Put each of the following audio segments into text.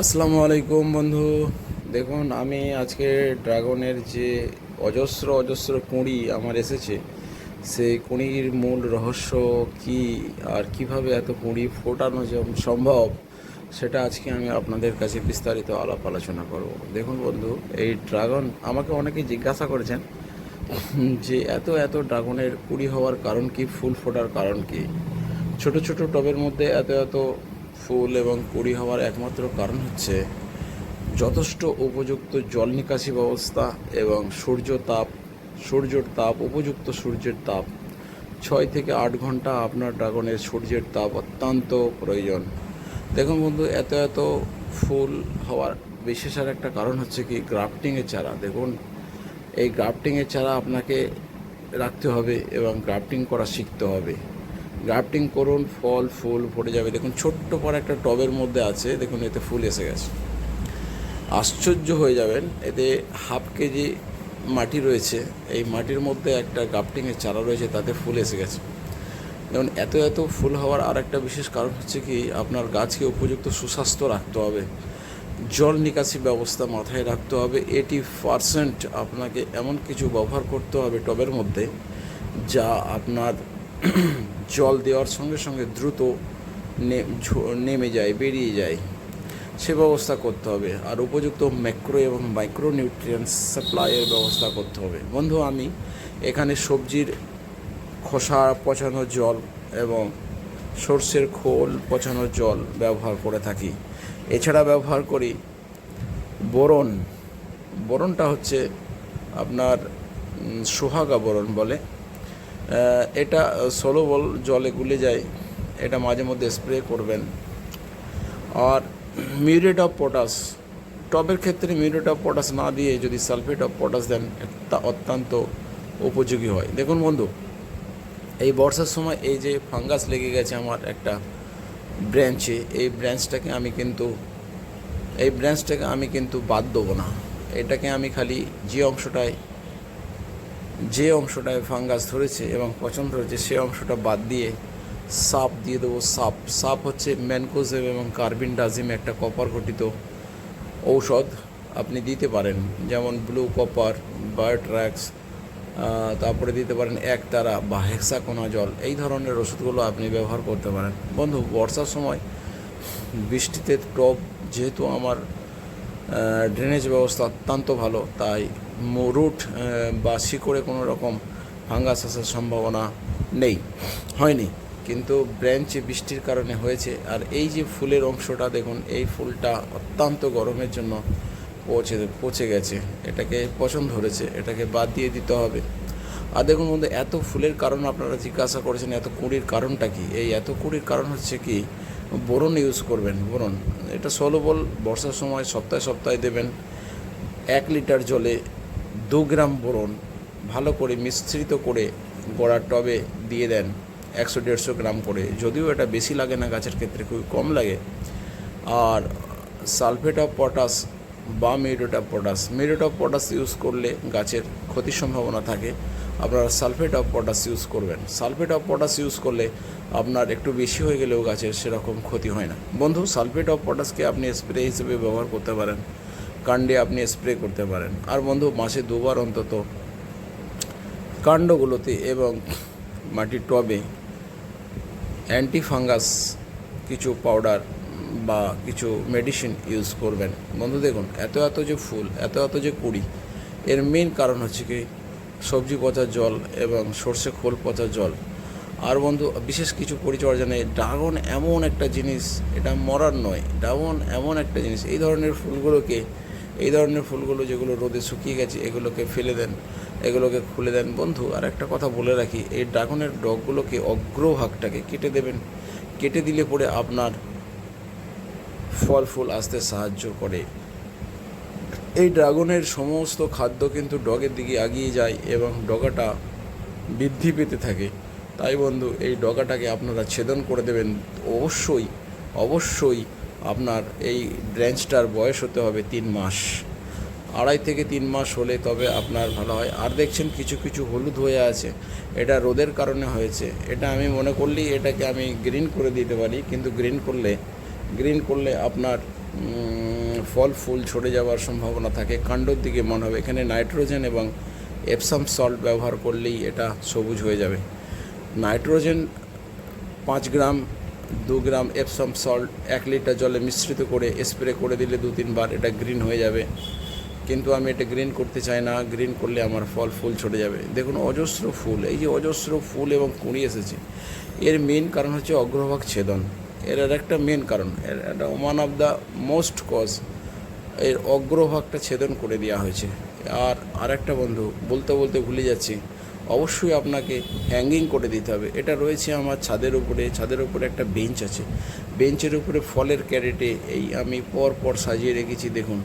আসসালামু আলাইকুম বন্ধু। দেখুন, আমি আজকে ড্রাগনের যে অজস্র অজস্র কুঁড়ি আমার এসেছে, সেই কুঁড়ির মূল রহস্য কি আর কীভাবে এত কুঁড়ি ফোটানো সম্ভব, সেটা আজকে আমি আপনাদের কাছে বিস্তারিত আলাপ আলোচনা করব। দেখুন বন্ধু, এই ড্রাগন আমাকে অনেকে জিজ্ঞাসা করেছেন যে এত এত ড্রাগনের কুঁড়ি হওয়ার কারণ কি, ফুল ফোটার কারণ কি? ছোট ছোট টবের মধ্যে এত এত ফুল এবং কুড়ি হওয়ার একমাত্র কারণ হচ্ছে যথেষ্ট উপযুক্ত জল নিকাশি ব্যবস্থা এবং সূর্য তাপ, সূর্যের তাপ, উপযুক্ত সূর্যের তাপ। ছয় থেকে আট ঘণ্টা আপনার ড্রাগনের সূর্যের তাপ অত্যন্ত প্রয়োজন। দেখুন বন্ধু, এত এত ফুল হওয়ার বিশেষ আর একটা কারণ হচ্ছে কি গ্রাফটিংয়ের চারা। দেখুন, এই গ্রাফটিংয়ের চারা আপনাকে রাখতে হবে এবং গ্রাফটিং করা শিখতে হবে। গ্রাফটিং করুন, ফল, ফুল ফুটে যাবে। দেখুন, ছোট্ট পর একটা টবের মধ্যে আছে, দেখুন, এতে ফুল এসে গেছে। আশ্চর্য হয়ে যাবেন, এতে হাফ কেজি মাটি রয়েছে। এই মাটির মধ্যে একটা গ্রাফটিংয়ের চারা রয়েছে, তাতে ফুল এসে গেছে। যেমন এত এত ফুল হওয়ার আর একটা বিশেষ কারণ হচ্ছে কি, আপনার গাছকে উপযুক্ত সুস্বাস্থ্য রাখতে হবে। জল নিকাশি ব্যবস্থা মাথায় রাখতে হবে। এইটি পারসেন্ট আপনাকে এমন কিছু ব্যবহার করতে হবে টবের মধ্যে, যা আপনার জল দেওয়ার সঙ্গে সঙ্গে দ্রুত নেমে যায়, বেরিয়ে যায়। সে ব্যবস্থা করতে হবে। আর উপযুক্ত ম্যাক্রো এবং মাইক্রো নিউট্রিয়েন্টস সাপ্লাইয়ের ব্যবস্থা করতে হবে। বন্ধু, আমি এখানে সবজির খোসা পচানো জল এবং সর্ষের খোল পচানো জল ব্যবহার করে থাকি। এছাড়া ব্যবহার করি বোরন। বোরনটা হচ্ছে আপনার সোহাগা বোরন বলে। এটা ষোলো বল জলে গুলে যায়। এটা মাঝে মধ্যে স্প্রে করবেন। আর মিউরেট অফ পটাশ টবের ক্ষেত্রে মিউরেট অফ পটাশ না দিয়ে যদি সালফেট অফ পটাশ দেন তা অত্যন্ত উপযোগী হয়। দেখুন বন্ধু, এই বর্ষার সময় এই যে ফাঙ্গাস লেগে গেছে আমার একটা ব্রাঞ্চে এই ব্রাঞ্চটাকে আমি কিন্তু, এই ব্রাঞ্চটাকে আমি কিন্তু বাদ দেবো না। এটাকে আমি খালি যে অংশটায় যে অংশটায় ফাঙ্গাস ধরেছে এবং পছন্দ ধরেছে সে অংশটা বাদ দিয়ে সাপ দিয়ে দেবো, সাপ। সাপ হচ্ছে ম্যানকোজেম এবং কার্বিন ডাজিম একটা কপার ঘটিত ঔষধ আপনি দিতে পারেন। যেমন ব্লু কপার বায়োট্র্যাক্স তারপরে দিতে পারেন একতারা বা হেক্সা হেক্সাকোনা জল এই ধরনের ওষুধগুলো আপনি ব্যবহার করতে পারেন। বন্ধু, বর্ষার সময় বৃষ্টিতে টব যেহেতু আমার ড্রেনেজ ব্যবস্থা অত্যন্ত ভালো, তাই রুট বা শিকড়ে কোনো রকম ফাঙ্গাস আসার সম্ভাবনা নেই, হয়নি। কিন্তু ব্রাঞ্চে বৃষ্টির কারণে হয়েছে, আর এই যে ফুলের অংশটা, দেখুন, এই ফুলটা অত্যন্ত গরমের জন্য পচে পচে গেছে। এটাকে পছন্দ ধরেছে এটাকে বাদ দিয়ে দিতে হবে। আর দেখুন বন্ধু, এত ফুলের কারণ আপনারা জিজ্ঞাসা করেছেন, এত কুড়ির কারণটা কি? এই এত কুড়ির কারণ হচ্ছে কি বোরন ইউজ করবেন, বোরন। এটা ষোলো বল বর্ষার সময় সপ্তাহে সপ্তাহে দেবেন। এক লিটার জলে দু গ্রাম বোরন ভালো করে মিশ্রিত করে গোড়ার টবে দিয়ে দেন একশো দেড়শো গ্রাম করে। যদিও এটা বেশি লাগে না, গাছের ক্ষেত্রে খুবই কম লাগে। আর সালফেট অফ পটাশ বা muriate of potash muriate of potash use করলে গাছের ক্ষতির সম্ভাবনা থাকে। আপনারা সালফেট অফ পটাশ ইউজ করবেন। সালফেট অফ পটাশ ইউজ করলে আপনার একটু বেশি হয়ে গেলেও গাছের সেরকম ক্ষতি হয় না। বন্ধু, সালফেট অফ পটাশকে আপনি স্প্রে হিসেবে ব্যবহার করতে পারেন। কাণ্ডে আপনি স্প্রে করতে পারেন। আর বন্ধু, মাসে দুবার অন্তত কাণ্ডগুলোতে এবং মাটির টবে অ্যান্টি ফাঙ্গাস কিছু পাউডার বা কিছু মেডিসিন ইউজ করবেন। বন্ধু, দেখুন, এত এত যে ফুল, এত এত যে কুড়ি, এর মেন কারণ হচ্ছে কি সবজি পচার জল এবং সর্ষে খোল পচার জল। আর বন্ধু, বিশেষ কিছু পরিচর্যা নেই। ড্রাগন এমন একটা জিনিস, এটা মরার নয়। ড্রাগন এমন একটা জিনিস, এই ধরনের ফুলগুলোকে, এই ধরনের ফুলগুলো যেগুলো রোদে শুকিয়ে গেছে, এগুলোকে ফেলে দেন, এগুলোকে খুলে দেন। বন্ধু, আর একটা কথা বলে রাখি, এই ড্রাগনের ডগগুলোকে অগ্রভাগটাকে কেটে দেবেন। কেটে দিলে পরে আপনার ফল ফুল আসতে সাহায্য করে। এই ড্রাগনের সমস্ত খাদ্য কিন্তু ডগের দিকে এগিয়ে যায় এবং ডগাটা বৃদ্ধি পেতে থাকে। তাই বন্ধু, এই ডগাটাকে আপনারা ছেদন করে দেবেন। অবশ্যই অবশ্যই আপনার এই ব্রাঞ্চটার বয়স হতে হবে তিন মাস। আড়াই থেকে তিন মাস হলে তবে আপনার ভালো হয়। আর দেখছেন কিছু কিছু হলুদ হয়ে আছে। এটা রোদের কারণে হয়েছে। এটা আমি মনে করলেই এটাকে আমি গ্রিন করে দিতে পারি। কিন্তু গ্রিন করলে গ্রিন করলে আপনার ফল, ফুল ঝরে যাওয়ার সম্ভাবনা থাকে। কাণ্ডর দিকে মনে হবে। এখানে নাইট্রোজেন এবং এপসাম সল্ট ব্যবহার করলেই এটা সবুজ হয়ে যাবে। নাইট্রোজেন পাঁচ গ্রাম, দু গ্রাম এপসাম সল্ট এক লিটার জলে মিশ্রিত করে স্প্রে করে দিলে দু, তিনবার এটা গ্রিন হয়ে যাবে। কিন্তু আমি এটা গ্রিন করতে চাই না। গ্রিন করলে আমার ফল, ফুল ছড়ে যাবে। দেখুন, অজস্র ফুল, এই যে অজস্র ফুল এবং কুঁড়ি এসেছে। এর মেন কারণ হচ্ছে অগ্রভাগ ছেদন। এর একটা মেন কারণ। এর একটা one of the most cause এর অগ্রভাগটা ছেদন করে দেওয়া হয়েছে। আর আরেকটা বন্ধু, বলতে বলতে ভুলে যাচ্ছি, অবশ্যই আপনাকে হ্যাঙ্গিং করে দিতে হবে। এটা রয়েছে আমার ছাদের উপরে ছাদের উপরে একটা বেঞ্চ আছে। বেঞ্চের উপরে ফলের ক্যারেটে এই আমি পর পর সাজিয়ে রেখেছি, দেখুন,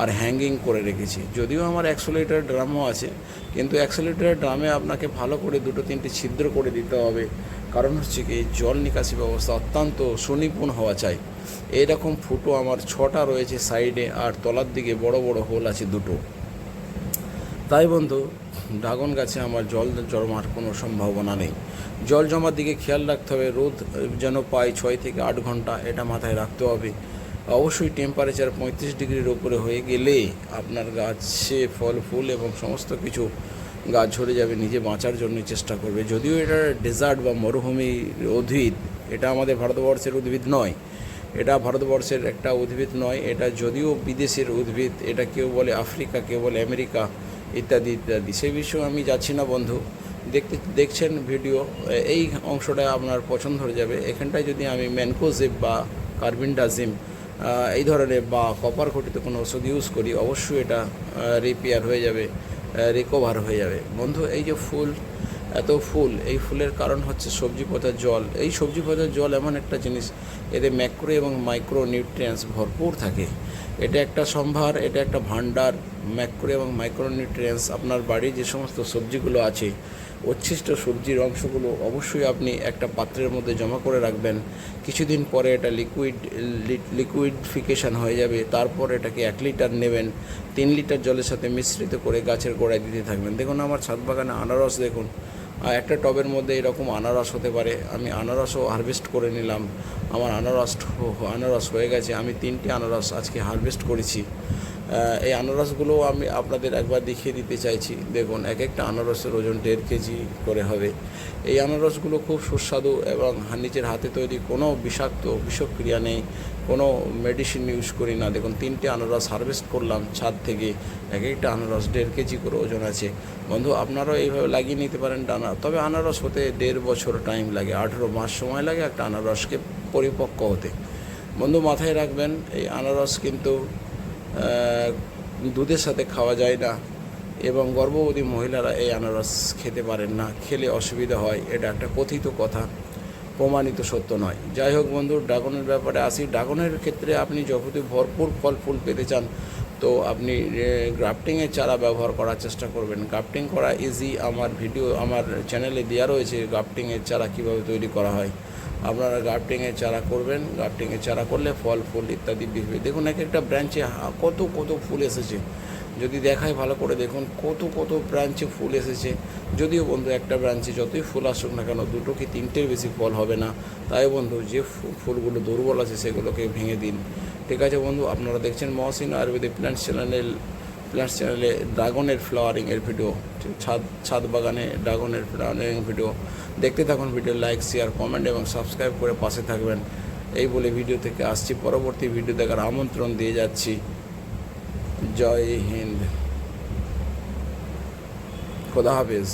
আর হ্যাঙ্গিং করে রেখেছি। যদিও আমার একশো লিটার ড্রামও আছে, কিন্তু লিটারের ড্রামে আপনাকে ভালো করে দুটো তিনটে ছিদ্র করে দিতে হবে। কারণ হচ্ছে কি, জল নিকাশি ব্যবস্থা অত্যন্ত সুনিপুণ হওয়া চাই। এইরকম ফুটো আমার ছটা রয়েছে সাইডে, আর তলার দিকে বড় বড় হোল আছে দুটো। তাই বন্ধু, ড্রাগন গাছে আমার জল জমার কোনো সম্ভাবনা নেই। জল জমার দিকে খেয়াল রাখতে হবে, রোদ যেন পাই ছয় থেকে আট ঘণ্টা, এটা মাথায় রাখতে হবে। অবশ্যই টেম্পারেচার পঁয়ত্রিশ ডিগ্রির ওপরে হয়ে গেলে আপনার গাছে ফল, ফুল এবং সমস্ত কিছু গাছ ঝরে যাবে, নিজে বাঁচার জন্য চেষ্টা করবে। যদিও এটা ডেজার্ট বা মরুভূমির উদ্ভিদ, এটা আমাদের ভারতবর্ষের উদ্ভিদ নয়। এটা ভারতবর্ষের একটা উদ্ভিদ নয়, এটা যদিও বিদেশের উদ্ভিদ, এটা কেউ বলে আফ্রিকা, কেউ বলে আমেরিকা ইত্যাদি ইত্যাদি। সেই বিষয়ে আমি যাচ্ছি না, বন্ধু। দেখতে, দেখছেন ভিডিও, এই অংশটা আপনার পছন্দ হয়ে যাবে। এখানটায় যদি আমি ম্যানকোজেব বা কার্বিনডাজিম এই ধরনের বা কপার ঘটিত কোনো ওষুধ ইউজ করি, অবশ্যই এটা রিপেয়ার হয়ে যাবে রিকভার হয়ে যাবে। বন্ধু, এই যে ফুল, এত ফুল, এই ফুলের কারণ হচ্ছে সবজি পাতার জল। এই সবজি পাতার জল এমন একটা জিনিস, এতে ম্যাক্রো এবং মাইক্রো নিউট্রিয়েন্টস ভরপুর থাকে। এটা একটা সম্ভার, এটা একটা ভান্ডার ম্যাক্রো এবং মাইক্রো নিউট্রিয়েন্টস আপনার বাড়ির যে সমস্ত সবজিগুলো আছে, উচ্ছিষ্ট সবজির অংশগুলো অবশ্যই আপনি একটা পাত্রের মধ্যে জমা করে রাখবেন। কিছুদিন পরে এটা লিকুইড লিকুইডফিকেশান হয়ে যাবে। তারপর এটাকে এক লিটার নেবেন। তিন লিটার জলের সাথে মিশ্রিত করে গাছের গোড়ায় দিতে থাকবেন। দেখুন আমার ছাদ বাগানে আনারস, দেখুন। একটা টবের মধ্যে এরকম আনারস হতে পারে। আমি আনারসও হারভেস্ট করে নিলাম। আমার আনারস আনারস হয়ে গেছে। আমি তিনটে আনারস আজকে হারভেস্ট করেছি। এই আনারসগুলো আমি আপনাদের একবার দেখিয়ে দিতে চাইছি। দেখুন এক একটা আনারসের ওজন দেড় কেজি করে হবে। এই আনারসগুলো খুব সুস্বাদু এবং নিজের হাতে তৈরি কোনো বিষাক্ত বিষক্রিয়া নেই, কোনো মেডিসিন ইউজ করি না। দেখুন, তিনটে আনারস হারভেস্ট করলাম, ছাদ থেকে এক একটা আনারস দেড় কেজি করে ওজন আছে। বন্ধু, আপনারাও এইভাবে লাগিয়ে নিতে পারেন ডানা তবে আনারস হতে দেড় বছর টাইম লাগে, আঠেরো মাস সময় লাগে একটা আনারসকে পরিপক্ক হতে। বন্ধু, মাথায় রাখবেন, এই আনারস কিন্তু দুধের সাথে খাওয়া যায় না এবং গর্ভবতী মহিলারা এই আনারস খেতে পারেন না, খেলে অসুবিধা হয়। এটা একটা কথিত কথা, প্রমাণিত সত্য নয়। যাই হোক বন্ধু, ড্রাগনের ব্যাপারে আসি। ড্রাগনের ক্ষেত্রে আপনি যখন ভরপুর ফল ফুল পেতে চান, তো আপনি গ্রাফটিংয়ের চারা ব্যবহার করার চেষ্টা করবেন। গ্রাফটিং করা ইজি আমার ভিডিও আমার চ্যানেলে দেওয়া রয়েছে গ্রাফটিংয়ের চারা কীভাবে তৈরি করা হয়। আপনারা গ্রাফটিংয়ের চারা করবেন গ্রাফটিংয়ের চারা করলে ফল, ফুল ইত্যাদি বিকবে দেখুন, এক একটা ব্রাঞ্চে কত কত ফুল এসেছে। যদি দেখায় ভালো করে দেখুন, কত কত ব্রাঞ্চে ফুল এসেছে। যদিও বন্ধু, একটা ব্রাঞ্চে যতই ফুল আসুক না কেন, দুটো কি তিনটের বেশি ফল হবে না। তাই বন্ধু, যে ফুলগুলো দুর্বল আছে, সেগুলোকে ভেঙে দিন। ঠিক আছে বন্ধু, আপনারা দেখছেন Mohsin Ayurvedic plants channel plants চ্যানেলে ড্রাগনের ফ্লাওয়ারিংয়ের ভিডিও ছাদ ছাদ বাগানে ড্রাগনের ফ্লাওয়ারিং ভিডিও দেখতে থাকুন ভিডিও লাইক শেয়ার কমেন্ট এবং সাবস্ক্রাইব করে পাশে থাকবেন। এই বলে ভিডিও থেকে আসছি। পরবর্তী ভিডিও দেখার আমন্ত্রণ দিয়ে যাচ্ছি। জয় হিন্দ। খোদা হাফেজ।